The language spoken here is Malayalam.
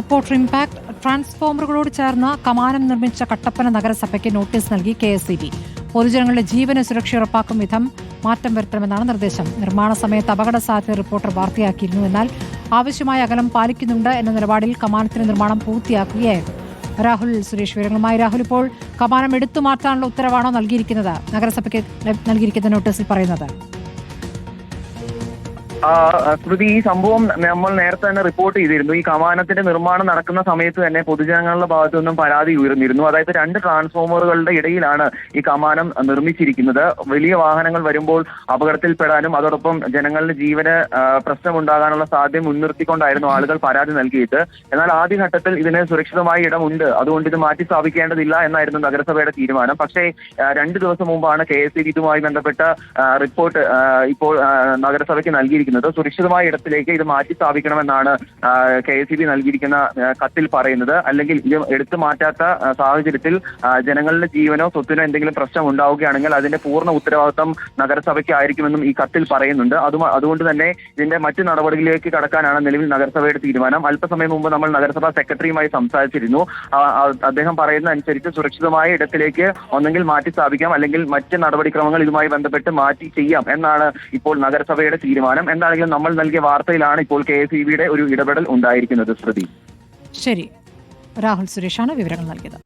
റിപ്പോർട്ടർ ഇംപാക്ട് ട്രാൻസ്ഫോമറുകളോട് ചേർന്ന് കമാനം നിർമ്മിച്ച കട്ടപ്പന നഗരസഭയ്ക്ക് നോട്ടീസ് നൽകി കെ എസ് ഇ പൊതുജനങ്ങളുടെ ജീവന സുരക്ഷ ഉറപ്പാക്കും വിധം മാറ്റം വരുത്തണമെന്നാണ് നിർദ്ദേശം. നിർമ്മാണ സമയത്ത് അപകട സാധ്യത റിപ്പോർട്ടർ വാർത്തയാക്കിയിരുന്നു. എന്നാൽ ആവശ്യമായ അകലം പാലിക്കുന്നുണ്ട് എന്ന നിലപാടിൽ കമാനത്തിന്റെ നിർമ്മാണം പൂർത്തിയാക്കുകയായിരുന്നു. രാഹുൽ സുരേഷ് വിവരങ്ങളുമായി രാഹുൽ ഇപ്പോൾ കമാനം എടുത്തു മാറ്റാനുള്ള ഉത്തരവാണോ നൽകിയിരിക്കുന്നത്? നഗരസഭയ്ക്ക് നൽകിയിരിക്കുന്ന നോട്ടീസിൽ പറയുന്നത്. സ്മൃതി ഈ സംഭവം നമ്മൾ നേരത്തെ തന്നെ റിപ്പോർട്ട് ചെയ്തിരുന്നു. ഈ കമാനത്തിന്റെ നിർമ്മാണം നടക്കുന്ന സമയത്ത് തന്നെ പൊതുജനങ്ങളുടെ ഭാഗത്തു നിന്നും പരാതി ഉയർന്നിരുന്നു. അതായത് രണ്ട് ട്രാൻസ്ഫോമറുകളുടെ ഇടയിലാണ് ഈ കമാനം നിർമ്മിച്ചിരിക്കുന്നത്. വലിയ വാഹനങ്ങൾ വരുമ്പോൾ അപകടത്തിൽപ്പെടാനും അതോടൊപ്പം ജനങ്ങളുടെ ജീവന് പ്രശ്നമുണ്ടാകാനുള്ള സാധ്യത മുൻനിർത്തിക്കൊണ്ടായിരുന്നു ആളുകൾ പരാതി നൽകിയിട്ട് എന്നാൽ ആദ്യഘട്ടത്തിൽ ഇതിന് സുരക്ഷിതമായ ഇടമുണ്ട്. അതുകൊണ്ട് ഇത് മാറ്റി സ്ഥാപിക്കേണ്ടതില്ല എന്നായിരുന്നു നഗരസഭയുടെ തീരുമാനം. പക്ഷേ രണ്ട് ദിവസം മുമ്പാണ് കെ എസ് ഇതുമായി ബന്ധപ്പെട്ട റിപ്പോർട്ട് ഇപ്പോൾ നഗരസഭയ്ക്ക് നൽകിയിരിക്കുന്നത്. സുരക്ഷിതമായ ഇടത്തിലേക്ക് ഇത് മാറ്റി സ്ഥാപിക്കണമെന്നാണ് കെ എസ് ബി നൽകിയിരിക്കുന്ന കത്തിൽ പറയുന്നത്. അല്ലെങ്കിൽ ഇത് എടുത്തു മാറ്റാത്ത സാഹചര്യത്തിൽ ജനങ്ങളുടെ ജീവനോ സ്വത്തിനോ എന്തെങ്കിലും പ്രശ്നം ഉണ്ടാവുകയാണെങ്കിൽ അതിന്റെ പൂർണ ഉത്തരവാദിത്വം നഗരസഭയ്ക്കായിരിക്കുമെന്നും ഈ കത്തിൽ പറയുന്നുണ്ട്. അതും അതുകൊണ്ട് തന്നെ ഇതിന്റെ മറ്റു നടപടികളിലേക്ക് കടക്കാനാണ് നിലവിൽ നഗരസഭയുടെ തീരുമാനം. അല്പസമയം മുമ്പ് നമ്മൾ നഗരസഭാ സെക്രട്ടറിയുമായി സംസാരിച്ചിരുന്നു. അദ്ദേഹം പറയുന്ന അനുസരിച്ച് സുരക്ഷിതമായ ഇടത്തിലേക്ക് ഒന്നെങ്കിൽ മാറ്റി സ്ഥാപിക്കാം അല്ലെങ്കിൽ മറ്റ് നടപടിക്രമങ്ങൾ ഇതുമായി ബന്ധപ്പെട്ട് മാറ്റി ചെയ്യാം എന്നാണ് ഇപ്പോൾ നഗരസഭയുടെ തീരുമാനം. എന്താണെങ്കിലും നമ്മൾ നൽകിയ വാർത്തയിലാണ് ഇപ്പോൾ കെ എസ് ഒരു ഇടപെടൽ ഉണ്ടായിരിക്കുന്നത് ശ്രുതി. ശരി. രാഹുൽ സുരേഷാണ് വിവരങ്ങൾ നൽകിയത്.